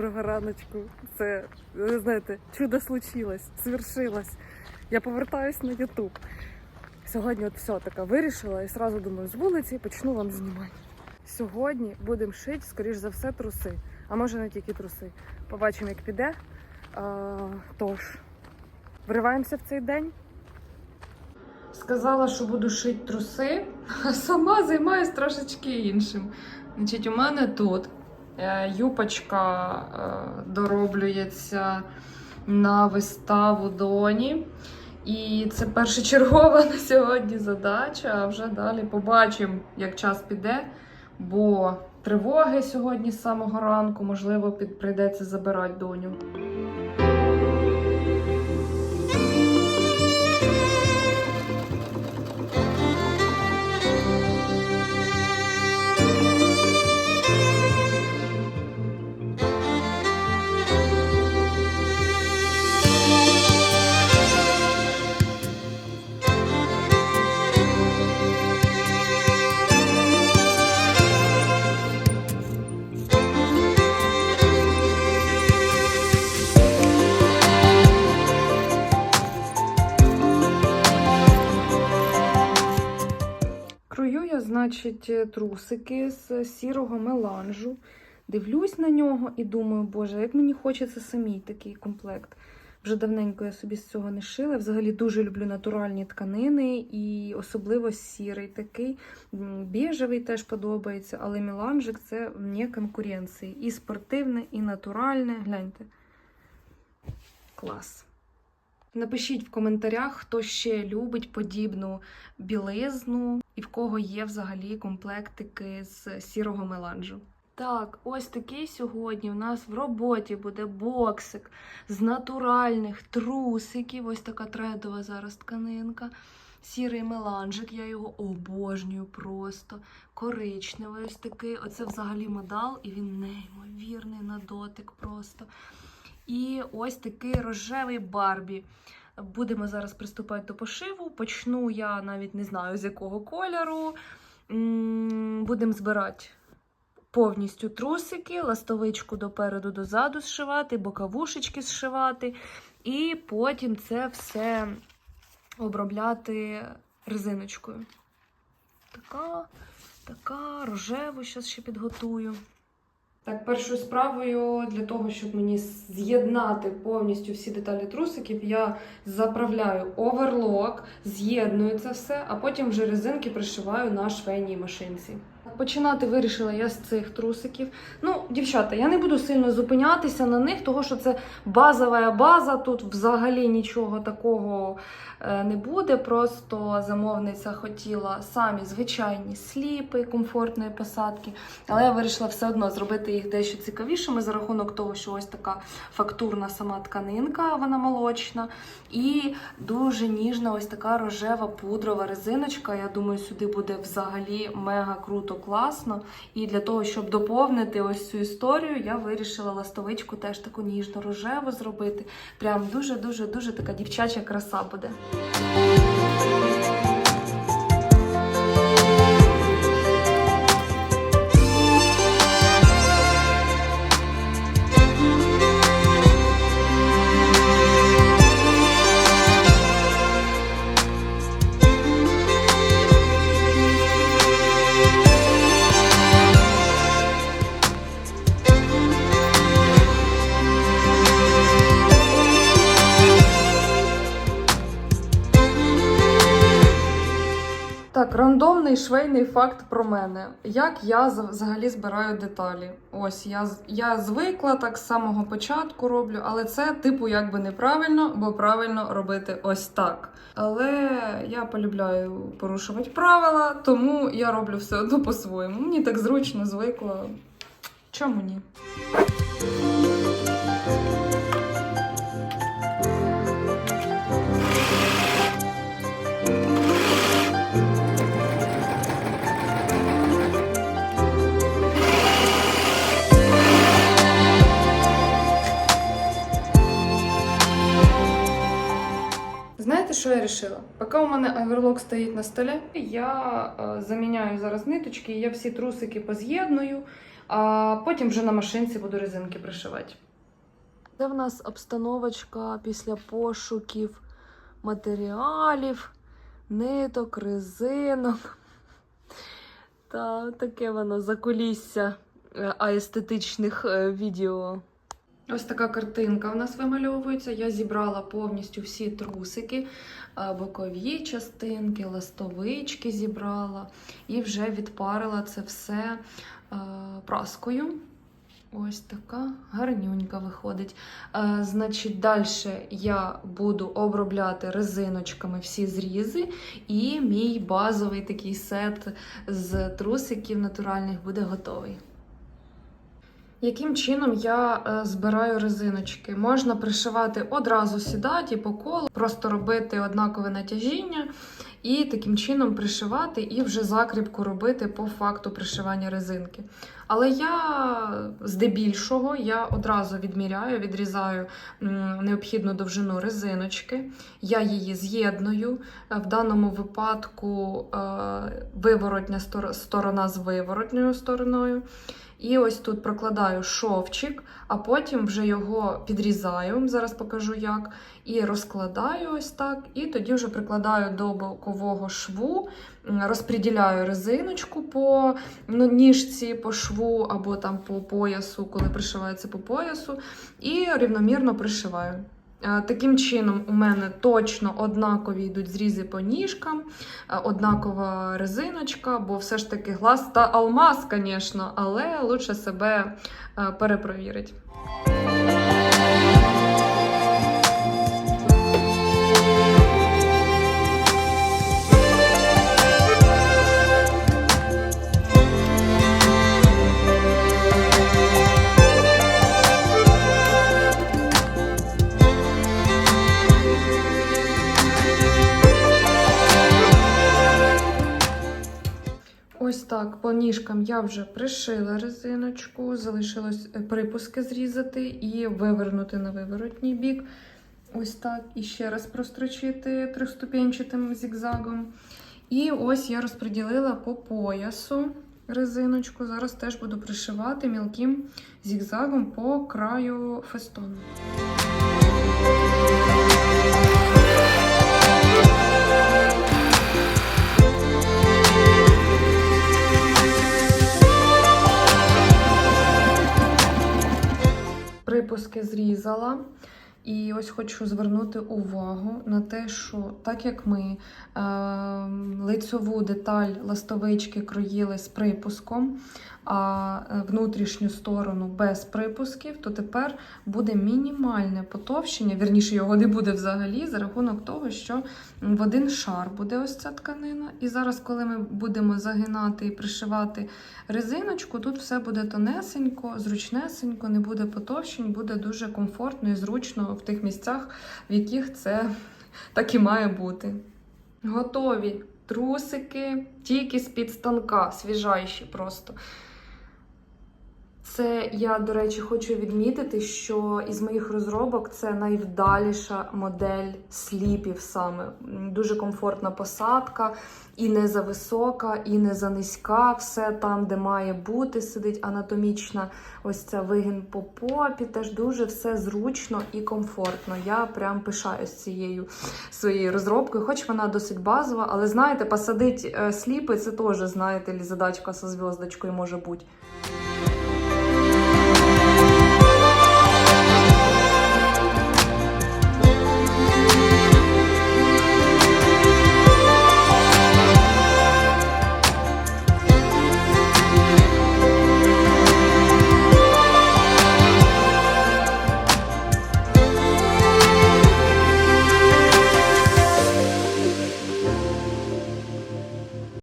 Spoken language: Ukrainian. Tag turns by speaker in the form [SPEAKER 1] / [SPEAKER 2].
[SPEAKER 1] Доброго раночку. Це, ви знаєте, чудо случилось, свершилось. Я повертаюсь на Ютуб. Сьогодні от все така вирішила і сразу думаю, з вулиці почну вам знімати. Сьогодні будемо шити, скоріш за все, труси. А може не тільки труси. Побачимо, як піде. А, тож, вриваємося в цей день. Сказала, що буду шити труси, а сама займаюся трошечки іншим. Значить, у мене тут юпочка е, дороблюється на виставу доні. І це першочергова на сьогодні задача. А вже далі побачимо, як час піде. Бо тривоги сьогодні з самого ранку, можливо, прийдеться забирати доню. Значить, трусики з сірого меланжу. Дивлюсь на нього і думаю, боже, як мені хочеться самій такий комплект. Вже давненько я собі з цього не шила. Взагалі дуже люблю натуральні тканини і особливо сірий такий. Біжевий теж подобається, але меланжик це вне конкуренції. І спортивне, і натуральне. Гляньте. Клас. Напишіть в коментарях, хто ще любить подібну білизну і в кого є взагалі комплектики з сірого меланжу. Так, ось такий сьогодні у нас в роботі буде боксик з натуральних трусиків. Ось така трендова зараз тканинка. Сірий меланжик, я його обожнюю просто. Коричневий ось такий. Оце взагалі модал, і він неймовірний на дотик просто. І ось такий рожевий Барбі. Будемо зараз приступати до пошиву. Почну я навіть не знаю з якого кольору. Будемо збирати повністю трусики, ластовичку допереду дозаду зшивати, боковушечки зшивати. І потім це все обробляти резиночкою. Така, така, рожеву зараз ще підготую. Так, першою справою для того, щоб мені з'єднати повністю всі деталі трусиків, я заправляю оверлок, з'єдную це все, а потім вже резинки пришиваю на швейній машинці. Починати вирішила я з цих трусиків. Ну, дівчата, я не буду сильно зупинятися на них, тому що це базова база. Тут взагалі нічого такого е, не буде. Просто замовниця хотіла самі звичайні сліпи комфортної посадки. Але я вирішила все одно зробити їх дещо цікавішими за рахунок того, що ось така фактурна сама тканинка, вона молочна. І дуже ніжна ось така рожева пудрова резиночка. Я думаю, сюди буде взагалі мега круто, класно. І для того, щоб доповнити ось цю історію, я вирішила ластовичку теж таку ніжно-рожеву зробити. Прям дуже-дуже дуже така дівчача краса буде. Рандомний швейний факт про мене. Як я взагалі збираю деталі? Ось я, я звикла так з самого початку роблю, але це типу якби неправильно, бо правильно робити ось так. Але я полюбляю порушувати правила, тому я роблю все одно по-своєму. Мені так зручно, звикла. Чому ні? Вирішила? Поки у мене оверлок стоїть на столі, я е, заміняю зараз ниточки, я всі трусики поз'єдную, а потім вже на машинці буду резинки пришивати. Це в нас обстановочка після пошуків матеріалів, ниток, резинок. Та таке воно закулісся е, аестетичних е, відео. Ось така картинка в нас вимальовується. Я зібрала повністю всі трусики, е, бокові частинки, ластовички зібрала і вже відпарила це все е, праскою. Ось така гарнюнька виходить. Е, значить, далі я буду обробляти резиночками всі зрізи, і мій базовий такий сет з трусиків натуральних буде готовий. Яким чином я е, збираю резиночки? Можна пришивати одразу сідати по колу, просто робити однакове натяжіння і таким чином пришивати і вже закріпку робити по факту пришивання резинки. Але я здебільшого я одразу відміряю, відрізаю необхідну довжину резиночки, я її з'єдную. Е, В даному випадку е, виворотня сторона з виворотньою стороною. І ось тут прокладаю шовчик, а потім вже його підрізаю, зараз покажу як, і розкладаю ось так, і тоді вже прикладаю до бокового шву, розподіляю резиночку по ну, ніжці, по шву або там по поясу, коли пришивається по поясу, і рівномірно пришиваю. Е, Таким чином, у мене точно однакові йдуть зрізи по ніжкам, е, однакова резиночка, бо все ж таки глаз та алмаз, звісно, але лучше себе е, по я вже пришила резиночку, залишилось е, припуски зрізати і вивернути на виворотній бік. Ось так, і ще раз прострочити трьохступенчатим зігзагом. І ось я розподілила по поясу резиночку. Зараз теж буду пришивати мілким зігзагом по краю фестону. Припуски зрізала. І ось хочу звернути увагу на те, що так як ми е, лицьову деталь ластовички кроїли з припуском, а е, внутрішню сторону без припусків, то тепер буде мінімальне потовщення, вірніше його не буде взагалі, за рахунок того, що в один шар буде ось ця тканина. І зараз, коли ми будемо загинати і пришивати резиночку, тут все буде тонесенько, зручнесенько, не буде потовщень, буде дуже комфортно і зручно в тих місцях, в яких це так і має бути. Готові трусики, тільки з-під станка, свіжайші просто. Це я, до речі, хочу відмітити, що із моїх розробок це найвдаліша модель сліпів саме. Дуже комфортна посадка, і не за висока, і не за низька. Все там, де має бути, сидить анатомічна ось ця вигін по попі. Теж дуже все зручно і комфортно. Я прям пишаюсь цією своєю розробкою, хоч вона досить базова, але знаєте, посадити е, сліпи це теж, знаєте, задачка зі зв'язочкою може бути.